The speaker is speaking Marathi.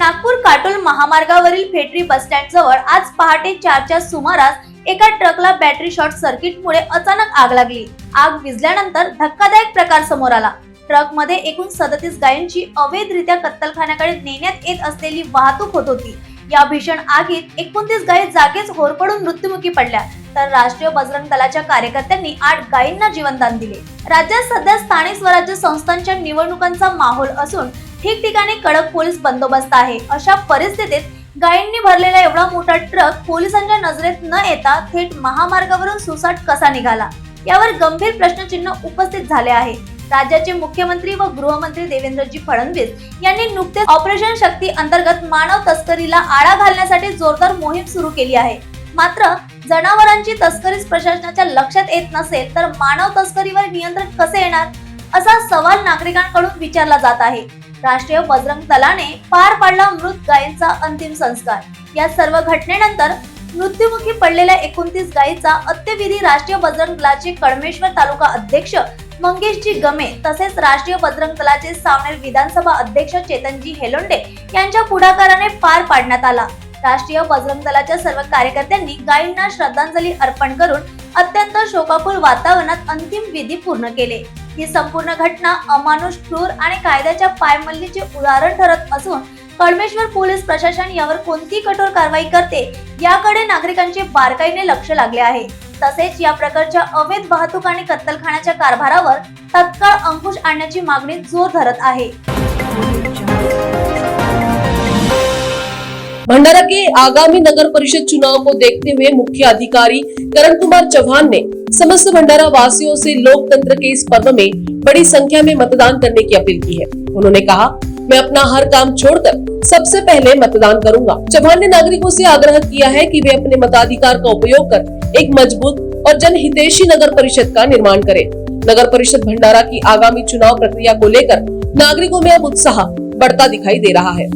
नागपूर काटोल महामार्गावरील फेटरी बस स्टँड जवळ आज पहाटे चारच्या सुमारास एका ट्रकला बॅटरी शॉर्ट सर्किटमुळे अचानक आग लागली. आग विजल्यानंतर धक्कादायक प्रकार समोर आला. ट्रकमध्ये एकूण सदतीस गायींची अवैधरित्या कत्तलखान्याकडे नेण्यात येत असलेली वाहतूक होत होती. या भीषण आगीत एकोणतीस गायी जागेच होरपडून मृत्युमुखी पडल्या. तर राष्ट्रीय बजरंग दलाच्या कार्यकर्त्यांनी आठ गायींना जीवनदान दिले. राज्यात सध्या स्थानिक स्वराज्य संस्थांच्या निवडणुकांचा माहोल असून ठिकठिकाणी कडक पोलीस बंदोबस्त आहे. अशा परिस्थितीत गायींनी भरलेला एवढा मोठा ट्रक पोलिसांच्या नजरेत न येता थेट महामार्गावरून सुसाट कसा निघाला? यावर गंभीर प्रश्नचिन्ह उपस्थित झाले आहे. राज्याचे मुख्यमंत्री व गृहमंत्री देवेंद्रजी फडणवीस यांनी नुकतेच ऑपरेशन शक्ती अंतर्गत मानव तस्करीला आळा घालण्यासाठी जोरदार मोहीम सुरू केली आहे. मात्र जनावरांची तस्करीच प्रशासनाच्या लक्षात येत नसेल तर मानव तस्करीवर नियंत्रण कसे येणार? असा सवाल नागरिकांकडून विचारला जात आहे. राष्ट्रीय बजरंग दलाने पार पाडला मृत गायींचा अंतिम संस्कार. या सर्व घटनेनंतर मृत्युमुखी पडलेल्या एकोणतीस गायीचा अत्यविधी राष्ट्रीय बजरंग दलाचे कडमेश्वर तालुका अध्यक्ष मंगेशजी गमे तसेच राष्ट्रीय बजरंग दलाचे सावनेर विधानसभा अध्यक्ष चेतनजी हेलोंडे यांच्या पुढाकाराने पार पाडण्यात आला. राष्ट्रीय बजरंग दलाच्या सर्व कार्यकर्त्यांनी गायींना श्रद्धांजली अर्पण करून अत्यंत शोकाकुल वातावरणात अंतिम विधी पूर्ण केले. ही संपूर्ण घटना अमानुष क्रूर आणि कायद्याच्या पायमल्लीचे उदाहरण ठरत असून कळमेश्वर पोलीस प्रशासन यावर कोणती कठोर कारवाई करते याकडे नागरिकांचे बारकाईने लक्ष लागले आहे. तसेच या प्रकारच्या अवैध वाहतूक आणि कत्तलखान्याच्या कारभारावर तत्काळ अंकुश आणण्याची मागणी ज़ोर धरत आहे. भंडारा के आगामी नगर परिषद चुनाव को देखते हुए मुख्य अधिकारी करण कुमार चौहान ने समस्त भंडारा वासियों से लोकतंत्र के इस पर्व में बड़ी संख्या में मतदान करने की अपील की है। उन्होंने कहा, मैं अपना हर काम छोड़कर सबसे पहले मतदान करूँगा। चौहान ने नागरिकों से आग्रह किया है कि वे अपने मताधिकार का उपयोग कर एक मजबूत और जनहितेशी नगर परिषद का निर्माण करें। नगर परिषद भंडारा की आगामी चुनाव प्रक्रिया को लेकर नागरिकों में अब उत्साह बढ़ता दिखाई दे रहा है।